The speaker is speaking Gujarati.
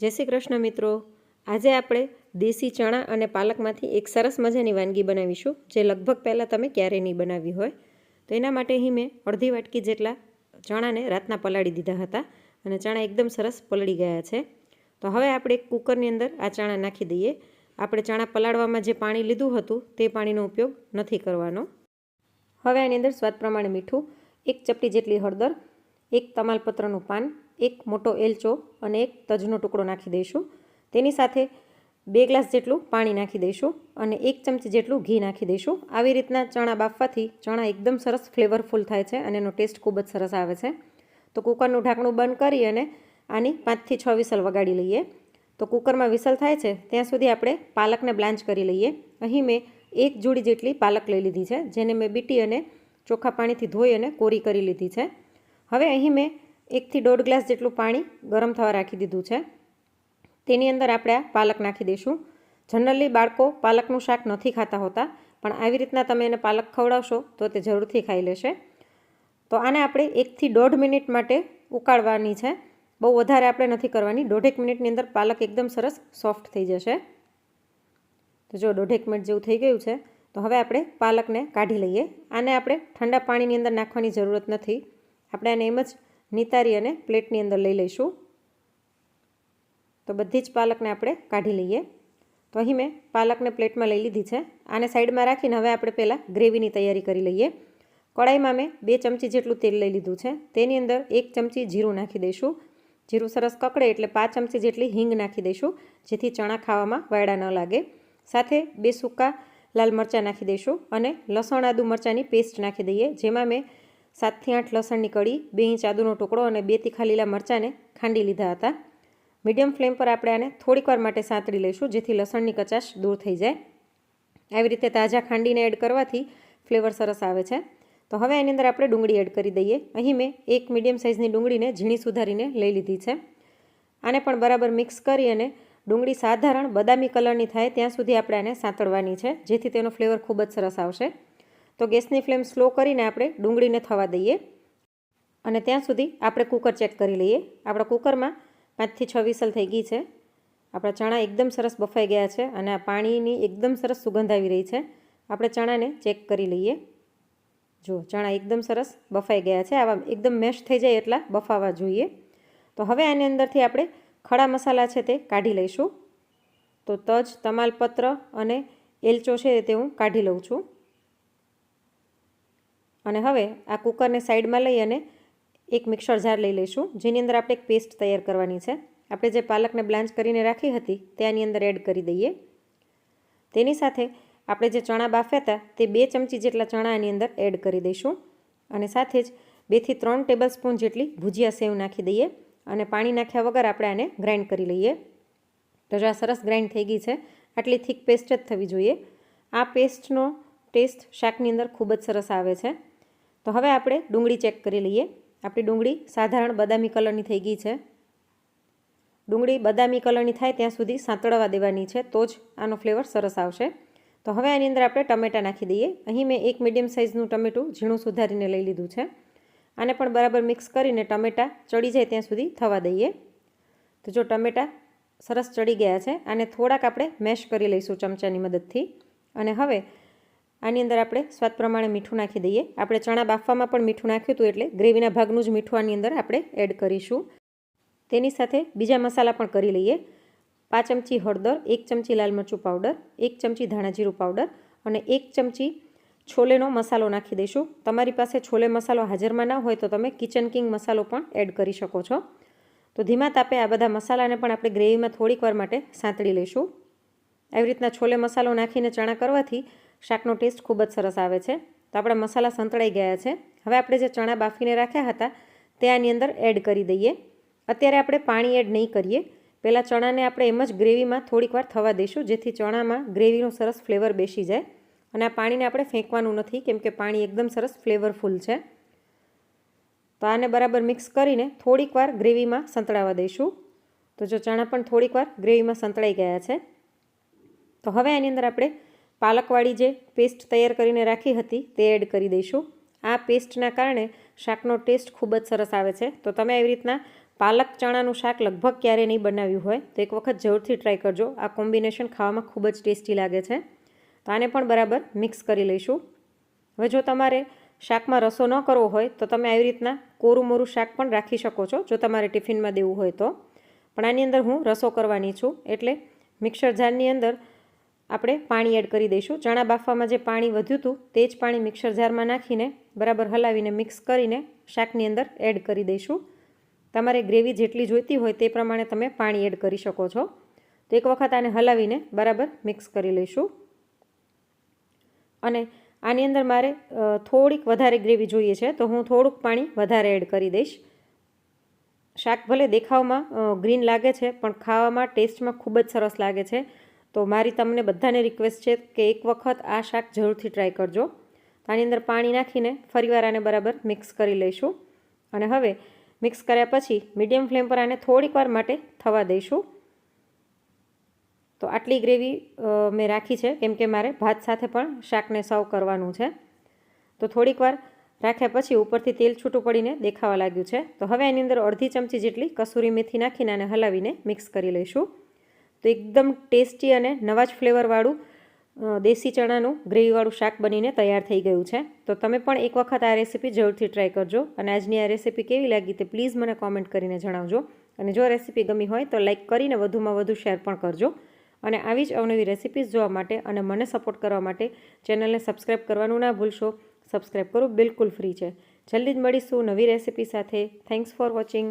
જય શ્રી કૃષ્ણ મિત્રો. આજે આપણે દેશી ચણા અને પાલકમાંથી એક સરસ મજાની વાનગી બનાવીશું, જે લગભગ પહેલાં તમે ક્યારેય નહીં બનાવી હોય. તો એના માટે અહીં મેં અડધી વાટકી જેટલા ચણાને રાતના પલાળી દીધા હતા અને ચણા એકદમ સરસ પલળી ગયા છે. તો હવે આપણે એક કુકરની અંદર આ ચણા નાખી દઈએ. આપણે ચણા પલાળવામાં જે પાણી લીધું હતું, તે પાણીનો ઉપયોગ નથી કરવાનો. હવે આની અંદર સ્વાદ પ્રમાણે મીઠું, એક ચપટી જેટલી હળદર, એક તમાલપત્રનું પાન એક મોટો એલચો અને એક તજનો ટુકડો નાખી દઈશું. તેની સાથે બે ગ્લાસ જેટલું પાણી નાખી દઈશું અને એક ચમચી જેટલું ઘી નાખી દઈશું. આવી રીતના ચણા બાફવાથી ચણા એકદમ સરસ ફ્લેવરફુલ થાય છે અને એનો ટેસ્ટ ખૂબ જ સરસ આવે છે. તો કુકરનું ઢાંકણું બંધ કરી અને આની પાંચથી છ વિસલ વગાડી લઈએ. તો કુકરમાં વિસલ થાય છે ત્યાં સુધી આપણે પાલકને બ્લાન્ચ કરી લઈએ. અહીં મેં એક જોડી જેટલી પાલક લઈ લીધી છે, જેને મેં બીટી અને ચોખ્ખા પાણીથી ધોઈ અને કોરી કરી લીધી છે. હવે અહીં મેં એકથી દોઢ ગ્લાસ જેટલું પાણી ગરમ થવા રાખી દીધું છે. તેની અંદર આપણે આ પાલક નાખી દઈશું. જનરલી બાળકો પાલકનું શાક નથી ખાતા હોતા, પણ આવી રીતના તમે એને પાલક ખવડાવશો તો તે જરૂરથી ખાઈ લેશે. તો આને આપણે એકથી દોઢ મિનિટ માટે ઉકાળવાની છે. બહુ વધારે આપણે નથી કરવાની. દોઢેક મિનિટની અંદર પાલક એકદમ સરસ સોફ્ટ થઈ જશે. તો જો દોઢેક મિનિટ જેવું થઈ ગયું છે, તો હવે આપણે પાલકને કાઢી લઈએ. આને આપણે ઠંડા પાણીની અંદર નાખવાની જરૂરત નથી. આપણે આને એમ જ નિતારી અને પ્લેટની અંદર લઈ લઈશું. તો બધી જ પાલકને આપણે કાઢી લઈએ. તો અહીં મેં પાલકને પ્લેટમાં લઈ લીધી છે. આને સાઈડમાં રાખીને હવે આપણે પહેલાં ગ્રેવીની તૈયારી કરી લઈએ. કડાઈમાં મેં બે ચમચી જેટલું તેલ લઈ લીધું છે. તેની અંદર એક ચમચી જીરું નાખી દઈશું. જીરું સરસ કકડે એટલે પાંચ ચમચી જેટલી હિંગ નાખી દઈશું, જેથી ચણા ખાવામાં વાયડા ન લાગે. સાથે બે સૂકા લાલ મરચાં નાખી દઈશું અને લસણ આદુ મરચાંની પેસ્ટ નાખી દઈએ, જેમાં મેં સાતથી આઠ લસણની કળી બે ઇંચ આદુનો ટુકડો અને બે તીખા લીલા મરચાંને ખાંડી લીધા હતા. મીડિયમ ફ્લેમ પર આપણે આને થોડીક વાર માટે સાંતળી લઈશું, જેથી લસણની કચાશ દૂર થઈ જાય. આવી રીતે તાજા ખાંડીને એડ કરવાથી ફ્લેવર સરસ આવે છે. તો હવે એની અંદર આપણે ડુંગળી એડ કરી દઈએ. અહીં મેં એક મીડિયમ સાઇઝની ડુંગળીને ઝીણી સુધારીને લઈ લીધી છે. આને પણ બરાબર મિક્સ કરી અને ડુંગળી સાધારણ બદામી કલરની થાય ત્યાં સુધી આપણે આને સાંતળવાની છે, જેથી તેનો ફ્લેવર ખૂબ જ સરસ આવશે. તો ગેસની ફ્લેમ સ્લો કરીને આપણે ડુંગળીને થવા દઈએ. અને ત્યાં સુધી આપણે કુકર ચેક કરી લઈએ. આપણા કુકરમાં પાંચથી છ વિસલ થઈ ગઈ છે. આપણા ચણા એકદમ સરસ બફાઈ ગયા છે અને આ પાણીની એકદમ સરસ સુગંધ આવી રહી છે. આપણે ચણાને ચેક કરી લઈએ. જો ચણા એકદમ સરસ બફાઈ ગયા છે, આવા એકદમ મેશ થઈ જાય એટલા બફાવા જોઈએ. તો હવે આની અંદરથી આપણે ખડા મસાલા છે તે કાઢી લઈશું. તો તજ, તમાલપત્ર અને એલચો છે તે હું કાઢી લઉં છું. અને હવે આ કુકરને સાઈડમાં લઈ અને એક મિક્સર જાર લઈ લઈશું. જેની અંદર આપણે એક પેસ્ટ તૈયાર કરવાની છે. આપણે જે પાલકને બ્લાન્ચ કરીને રાખી હતી તે આની અંદર એડ કરી દઈએ. તેની સાથે આપણે જે ચણા બાફ્યા હતા, તે બે ચમચી જેટલા ચણા આની અંદર એડ કરી દઈશું. અને સાથે જ બેથી ત્રણ ટેબલ સ્પૂન જેટલી ભુજિયા સેવ નાખી દઈએ અને પાણી નાખ્યા વગર આપણે આને ગ્રાઇન્ડ કરી લઈએ. તો જો આ સરસ ગ્રાઇન્ડ થઈ ગઈ છે, આટલી થીક પેસ્ટ જ થવી જોઈએ. આ પેસ્ટનો ટેસ્ટ શાકની અંદર ખૂબ જ સરસ આવે છે. તો હવે આપણે ડુંગળી ચેક કરી લઈએ. આપણી ડુંગળી સાધારણ બદામી કલરની થઈ ગઈ છે. ડુંગળી બદામી કલરની થાય ત્યાં સુધી સાંતળવા દેવાની છે તો જ આનો ફ્લેવર સરસ આવશે. તો હવે આની અંદર આપણે ટમેટાં નાખી દઈએ. અહીં મેં એક મીડિયમ સાઇઝનું ટમેટું ઝીણું સુધારીને લઈ લીધું છે. આને પણ બરાબર મિક્સ કરીને ટમેટાં ચડી જાય ત્યાં સુધી થવા દઈએ. તો જો ટમેટાં સરસ ચડી ગયા છે, આને થોડાક આપણે મેશ કરી લઈશું ચમચાની મદદથી. અને હવે આની અંદર આપણે સ્વાદ પ્રમાણે મીઠું નાખી દઈએ. આપણે ચણા બાફવામાં પણ મીઠું નાખ્યું હતું એટલે ગ્રેવીના ભાગનું જ મીઠું આની અંદર આપણે એડ કરીશું. તેની સાથે બીજા મસાલા પણ કરી લઈએ. પાંચ ચમચી હળદર, એક ચમચી લાલ મરચું પાવડર, એક ચમચી ધાણાજીરું પાવડર અને એક ચમચી છોલેનો મસાલો નાખી દઈશું. તમારી પાસે છોલે મસાલો હાજરમાં ના હોય તો તમે કિચન કિંગ મસાલો પણ એડ કરી શકો છો. તો ધીમા તાપે આ બધા મસાલાને પણ આપણે ગ્રેવીમાં થોડીક વાર માટે સાંતળી લઈશું. આવી રીતના છોલે મસાલો નાખીને ચણા કરવાથી શાકનો ટેસ્ટ ખૂબ જ સરસ આવે છે. તો આપણા મસાલા સંતળાઈ ગયા છે. હવે આપણે જે ચણા બાફીને રાખ્યા હતા, તે આની અંદર એડ કરી દઈએ. અત્યારે આપણે પાણી એડ નહીં કરીએ. પહેલાં ચણાને આપણે એમ જ ગ્રેવીમાં થોડીક વાર થવા દઈશું, જેથી ચણામાં ગ્રેવીનો સરસ ફ્લેવર બેસી જાય. અને આ પાણીને આપણે ફેંકવાનું નથી, કેમ કે પાણી એકદમ સરસ ફ્લેવરફુલ છે. તો આને બરાબર મિક્સ કરીને થોડીક વાર ગ્રેવીમાં સંતળાવા દઈશું. તો જો ચણા પણ થોડીક ગ્રેવીમાં સંતળાઈ ગયા છે. તો હવે આની અંદર આપણે પાલકવાળી જે પેસ્ટ તૈયાર કરીને રાખી હતી તે એડ કરી દઈશું. આ પેસ્ટના કારણે શાકનો ટેસ્ટ ખૂબ જ સરસ આવે છે. તો તમે આવી રીતના પાલક ચણાનું શાક લગભગ ક્યારેય નહીં બનાવ્યું હોય, તો એક વખત જરૂરથી ટ્રાય કરજો. આ કોમ્બિનેશન ખાવામાં ખૂબ જ ટેસ્ટી લાગે છે. તો આને પણ બરાબર મિક્સ કરી લઈશું. હવે જો તમારે શાકમાં રસો ન કરવો હોય, તો તમે આવી રીતના કોરું મોરું શાક પણ રાખી શકો છો, જો તમારે ટિફિનમાં દેવું હોય તો. પણ આની અંદર હું રસો કરવાની છું. એટલે મિક્સર જારની અંદર આપણે પાણી એડ કરી દઈશું. ચણા બાફવામાં જે પાણી વધ્યું હતું, તે જ પાણી મિક્સર જારમાં નાખીને, બરાબર હલાવીને મિક્સ કરીને શાકની અંદર એડ કરી દઈશું. તમારે ગ્રેવી જેટલી જોઈતી હોય તે પ્રમાણે તમે પાણી એડ કરી શકો છો. તો એક વખત આને હલાવીને, બરાબર મિક્સ કરી લઈશું. અને આની અંદર મારે થોડીક વધારે ગ્રેવી જોઈએ છે, તો હું થોડુંક પાણી વધારે એડ કરી દઈશ. શાક ભલે દેખાવમાં ગ્રીન લાગે છે, પણ ખાવામાં ટેસ્ટમાં ખૂબ જ સરસ લાગે છે. તો મારી તમને બધાને રિક્વેસ્ટ છે કે એક વખત આ શાક જરૂરથી ટ્રાય કરજો. આની અંદર પાણી નાખીને ફરીવાર આને બરાબર મિક્સ કરી લઈશું. અને હવે મિક્સ કર્યા પછી મીડિયમ ફ્લેમ પર આને થોડીક વાર માટે થવા દઈશું. તો આટલી ગ્રેવી મેં રાખી છે, કેમ કે મારે ભાત સાથે પણ શાકને સર્વ કરવાનું છે. તો થોડીક વાર રાખ્યા પછી ઉપરથી તેલ છૂટું પડીને દેખાવા લાગ્યું છે. તો હવે એની અંદર અડધી ચમચી જેટલી કસૂરી મેથી નાખીને આને હલાવીને મિક્સ કરી લઈશું. તો એકદમ ટેસ્ટી અને નવા જ ફ્લેવરવાળું દેશી ચણાનું ગ્રેવીવાળું શાક બનીને તૈયાર થઈ ગયું છે. તો તમે પણ એક વખત આ રેસીપી જરૂરથી ટ્રાય કરજો અને આજની આ રેસીપી કેવી લાગી તે પ્લીઝ મને કોમેન્ટ કરીને જણાવજો. અને જો રેસીપી ગમી હોય તો લાઇક કરીને વધુમાં વધુ શેર પણ કરજો. અને આવી જ અવનવી રેસીપીઝ જોવા માટે અને મને સપોર્ટ કરવા માટે ચેનલને સબસ્ક્રાઈબ કરવાનું ના ભૂલશો. સબસ્ક્રાઈબ કરવું બિલકુલ ફ્રી છે. જલ્દી જ મળીશું નવી રેસીપી સાથે. Thanks for watching.